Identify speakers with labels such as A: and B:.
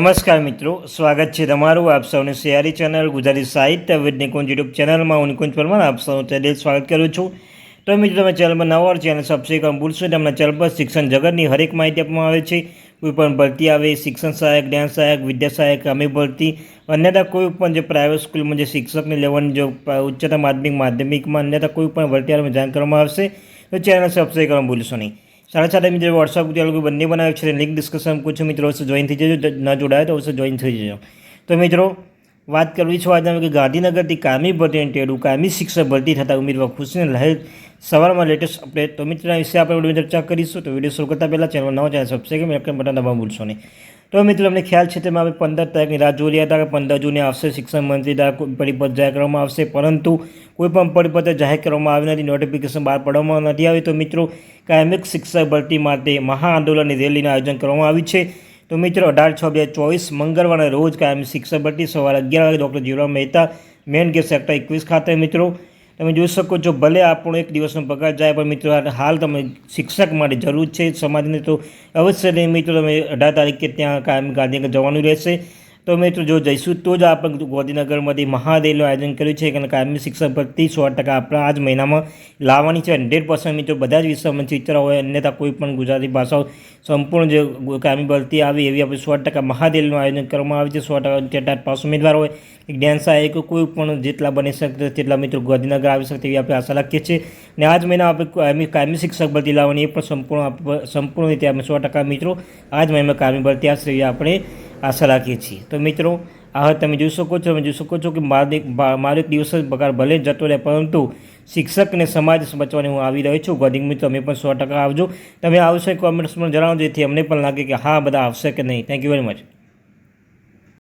A: નમસ્કાર મિત્રો, સ્વાગત છે તમારું આપ સૌની સિયારી ચેનલ, ગુજરાતી સાહિત્ય વિદ નિકુંજ યુટ્યુબ ચેનલમાં હું નિકુંજ પરમાર, આપ સૌનું દિલ સ્વાગત કરું છું. તો મિત્રો, તમે ચેનલમાં નવા ચેનલ સબસ્ક્રાઈબ કરવાનું ભૂલશો. તમને ચેનલ પર શિક્ષણ જગતની હરેક માહિતી આપવામાં આવે છે. કોઈ પણ ભરતી આવે, શિક્ષણ સહાયક, જ્ઞાન સહાયક, વિદ્યા સહાયક અમે ભરતી, અન્યથા કોઈ પણ જે પ્રાઇવેટ સ્કૂલમાં જે શિક્ષકને લેવાની જો ઉચ્ચતર માધ્યમિક, માધ્યમિકમાં અન્યથા કોઈ પણ ભરતી આવે જાણ કરવામાં આવશે. તો ચેનલ સબસ્ક્રાઈબ કરવાનું ભૂલશો નહીં. સાડા સાથે મિત્રો વોટ્સઅપ તેલુગુ બંને બનાવ્યું છે. લિંક ડિસ્કશન પૂછું મિત્રો, અવશ્ય જોઈન થઈ જજો. ન જોડાયો તો અવશ્ય જોઈન થઈ જજો. તો મિત્રો, વાત કરવી છે આજે કે ગાંધીનગરથી કામી ભરતી અને ટેડું કામી શિક્ષક ભરતી થતા ઉમેદવાર ખુશીને લહેર સવારમાં લેટેસ્ટ અપડેટ તો મિત્રો વિશે આપણે ચર્ચા કરીશું. તો વીડિયો શરૂ કરતા પહેલાં ચેનલ નવા ચેનલ સબસ્ક્રાઈબ કરી બટન દબાવવાનું ભૂલશો નહીં. તો મિત્રો અમને ખ્યાલ છે તેમાં આપણે પંદર તારીખની રાહ જોઈ રહ્યા હતા કે પંદર જૂને આવશે શિક્ષણ મંત્રી દ્વારા પરિપત્ર જાહેર કરવામાં આવશે, પરંતુ કોઈ પણ પરિપત્ર જાહેર કરવામાં આવ્યું નથી નોટિફિકેશન બહાર પાડવામાં નથી આવી તો મિત્રો, કાયમિક શિક્ષક ભરતી માટે મહાઆંદોલનની રેલીનું આયોજન કરવામાં આવ્યું છે. તો મિત્રો, અઢાર છ બે ચોવીસ મંગળવારના રોજ કાયમી શિક્ષક ભરતી સવારે અગિયાર વાગે doctor Jivram Mehta, main gate sector એકવીસ ખાતે મિત્રો તમે જોઈ શકો છો, ભલે આપણો એક દિવસનો પગાર જાય, પણ મિત્રો હાલ તમે શિક્ષક માટે જરૂર છે, સમાજને તો અવશ્ય નહીં, મિત્રો, તમે અઢાર તારીખે ત્યાં કાયમ ગાંધીનગર જવાનું રહેશે. તો મિત્રો જો જઈશું તો જ આપણે ગાંધીનગરમાંથી મહાદેવનું આયોજન કર્યું છે અને કાયમી શિક્ષક ભરતી સો ટકા આપણે આ જ મહિનામાં લાવવાની છે. હંડ્રેડ પર્સન્ટ મિત્રો બધા જ વિષયમાં ટીચર હોય, અન્યથા કોઈ પણ ગુજરાતી ભાષાઓ સંપૂર્ણ જે કાયમી ભરતી આવી એવી આપણે સો ટકા મહાદેવનું આયોજન કરવામાં આવે છે. સો ટકા ટેટાટ પાસ ઉમેદવાર હોય આવે કે કોઈ પણ જેટલા બની શકે તેટલા મિત્રો ગાંધીનગર આવી શકે તેવી આપણે આશા રાખીએ છીએ. અને આ જ મહિના આપણે કાયમી શિક્ષક ભરતી લાવવાની એ પણ સંપૂર્ણ સંપૂર્ણ રીતે આપણે સો ટકા મિત્રો આ જ મહિનામાં કાયમી ભરતી આશરે આપણે આશા રાખીએ છીએ. તો મિત્રો, આ તમે જોઈ શકો છો, તમે જોઈ શકો છો કે મારો એક દિવસ પગાર ભલે જતો રહે, પરંતુ શિક્ષક અને સમાજ બચવાની હું આવી રહ્યો છું. ગોદિંગ મિત્રો, તમે પણ સો ટકા આવજો. તમે આવશે કોમેન્ટ્સમાં જણાવજો, જેથી અમને પણ લાગે કે હા, બધા આવશે કે નહીં. Thank you very much